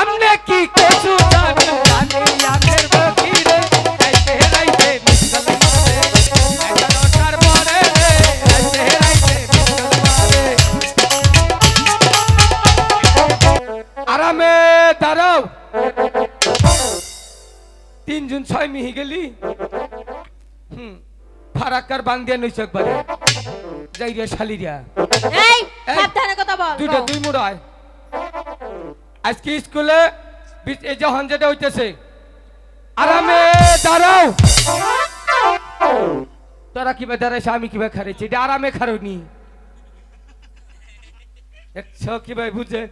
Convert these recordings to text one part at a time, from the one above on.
আমনে কি কচু জানি? জানি আমের বকিরে রাইতে রাইতে মিসকল মারে এগারোটার পরে রে রাইতে রাইতে মিসকল মারে আরামে দাঁড়াও। তিনজন ছয় মিহি গেলি। হুম ফারাক্কার বান্দিয়া নইছ একবারে। যাই রে শালিরা এই এই, সাবধানে কথা বল। দুইটা দুই মুড়ায়। আজকে স্কুলে এই যখন যেটা হইতেছে। আরামে দাঁড়াও। তোরা কিবা দাঁড়াইছে আমি কিবা খারেছি এটা আরামে খারনি একশো কিবা বুঝে?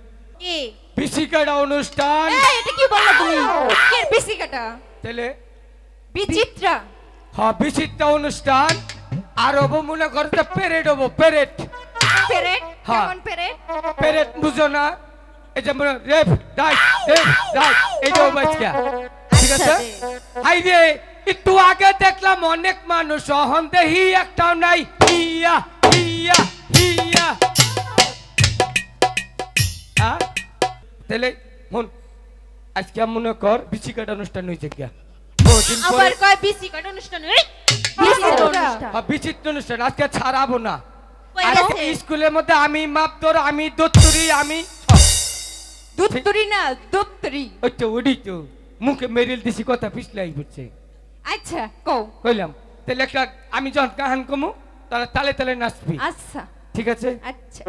কি? বিশিকাটা অনুষ্ঠান। এই এটা কি বললা তুমি? কি বিসিকাটা তাহলে বিচিত্রা। হ্যাঁ বিচিত্র অনুষ্ঠান। আর হব মনে করতে পেরেড হব পেরেড। পেরেড? হ্যাঁ। পেরেড? পেরেড বুঝো না। এই যে মনে রেফ রাইট রেফ এইটাও বাচ্চা ঠিক আছে? আচ্ছা, হাই রে একটু আগে দেখলাম অনেক মানুষ অহন একটাও নাই। হিয়া হিয়া হিয়া। হ্যাঁ? তাহলে হন আজকে মনে কর বিচিকাটা অনুষ্ঠান হয়েছে গিয়া। আবার কয় বিসিকাটা অনুষ্ঠান অনুষ্ঠান। হ্যাঁ, বিচিত্র অনুষ্ঠান আজকে ছাড়াবো না। আজকে স্কুলের মধ্যে আমি মাপতর আমি দত্তরি আমি দুত্তরি না দুত্তরি তো ওডি তো মুখে মেরিল দিছি কথা পিছলাই পড়ছে আচ্ছা কও। কইলাম তাহলে একটা আমি যখন কাহান কমু তাহলে তালে তালে নাচবি। আচ্ছা। ঠিক আছে? আচ্ছা।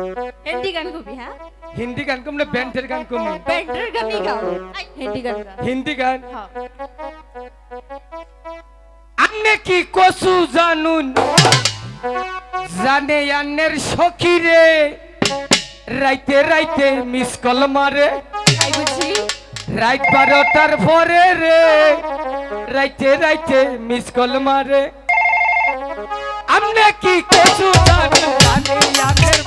হিন্দি গান কবি হ্যাঁ? হিন্দি গান কমলে ব্যান্ডের গান কমু। ব্যান্ডের গানই গাও। হিন্দি গান হিন্দি গান। হ্যাঁ। কি কসু জানুন? জানে আন্নের সখী রে। রাইতে রাইতে মিস কল মারে। রাইত বারোটার পরে রে রাইতে রাইতে মিস কল মারে। আমনে কি কচু জানি আমের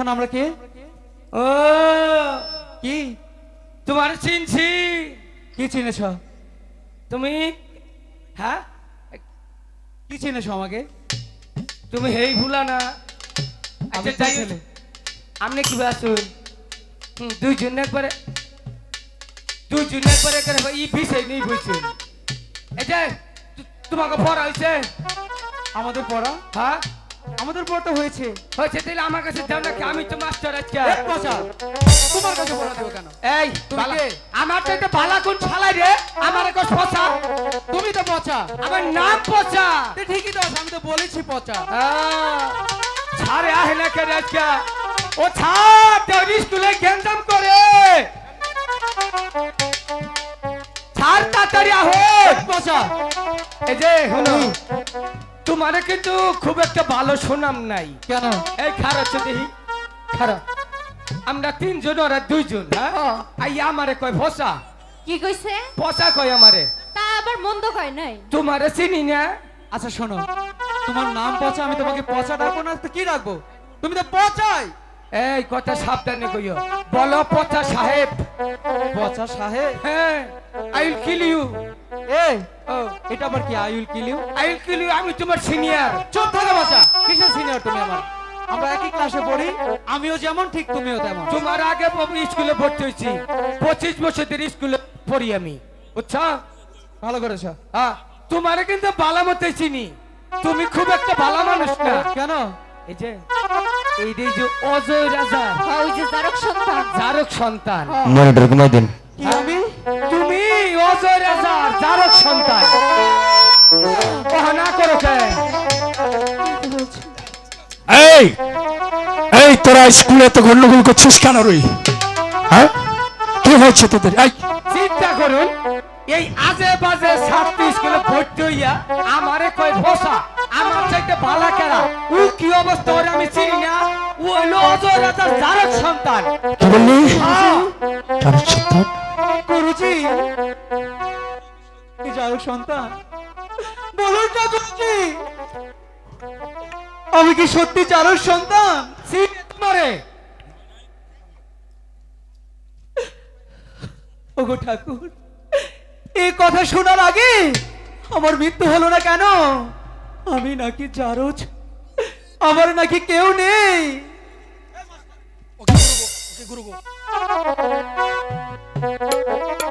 পারছ না আমরা কে? ও কি? তোমার চিনছি। কি চিনেছ? তুমি হ্যাঁ? কি চিনেছ আমাকে? তুমি হেই ভুলা না। আচ্ছা যাই আমনে কি হুম দুইজন একবারে দুইজন একবারে করে ই বিষয় নেই এই যে তোমাকে পড়া হয়েছে আমাদের পড়া? হ্যাঁ? আমাদের পড়াটা হয়েছে। হয়েছে তাহলে আমার কাছে যাও নাকি আমি তো মাস্টার আজকে। তোমার কাছে পড়া দেবো কেন? এই তুমি আমার তো এটা বালা কোন ছালাই রে আমার একটা পচা। তুমি তো পচা। আমার নাম পচা। তো ঠিকই তো আমি তো বলেছি পচা। আহ, ছাড়ে আহে না কেন আজকে? ও ছাড় তোর স্কুলে গেন্দাম করে। ছাড় তাড়াতাড়ি আহো। পচা। এই যে হলো তোমার কিন্তু খুব একটা ভালো সুনাম নাই। কেন? এই খারাপ দেখি খারাপ আমরা তিনজন ওরা দুইজন হ্যাঁ? আই আমারে কয় ভসা। কি কইছে? পচা কয় আমারে। তা আবার মন্দ কয় নাই। তোমারে চিনি না? আচ্ছা শোনো। তোমার নাম পচা আমি তোমাকে পচা ডাকবো না? তো কি ডাকবো? তুমি তো পচাই! এই কথা সাবধানে কইও। বলো পচা সাহেব। পচা সাহেব? হ্যাঁ আই উইল কিল ইউ এ ও। এটা আবার কি I will kill you I will kill you আমি তোমার সিনিয়র চুপ থাকা বাচ্চা কিসের সিনিয়র তুমি আমার? আমরা একই ক্লাসে পড়ি আমিও যেমন ঠিক তুমিও তেমন। তোমার আগে আমি স্কুলে ভর্তি হয়েছি। পঁচিশ বছর ধরে স্কুলে পড়ি আমি। বুঝছ? ভালো করেছ। হ্যাঁ তোমারে কিন্তু ভালো মতো চিনি। তুমি খুব একটা ভালো মানুষ না। কেন? এই যে এই যে- এই যে অজয় রাজা। ওই যে জারক সন্তান। জারক সন্তান। মনিটর ঘুমাই দিন। কি তুমি? অজয় রাজা জারক সন্তান। কহা করো কে? এই এই তোরা স্কুলে তো গন্ডগোল করছিস কেন রই? হ্যাঁ? কি হয়েছে তোদের? এই। চিন্তা করুন এই আজে বাজে ছাত্র স্কুলে ভর্তি হইয়া আমারে কই বসা। আমার চাইতে ভালা কেরা ও কি অবস্থা ওরে আমি চিনি না। ও হইল অজয় রাজার জারক সন্তান। কি বললি? হ্যাঁ। তার সন্তান? গুরুজি কি যারক সন্তান? বলুন না গুরুজি আমি কি সত্যি চারক সন্তান? তোমারে। ওগো ঠাকুর এই কথা শোনার আগে আমার মৃত্যু হলো না কেন? আমি নাকি জারজ আমার নাকি কেউ নেই। ওকে গুরু ওকে গুরুগো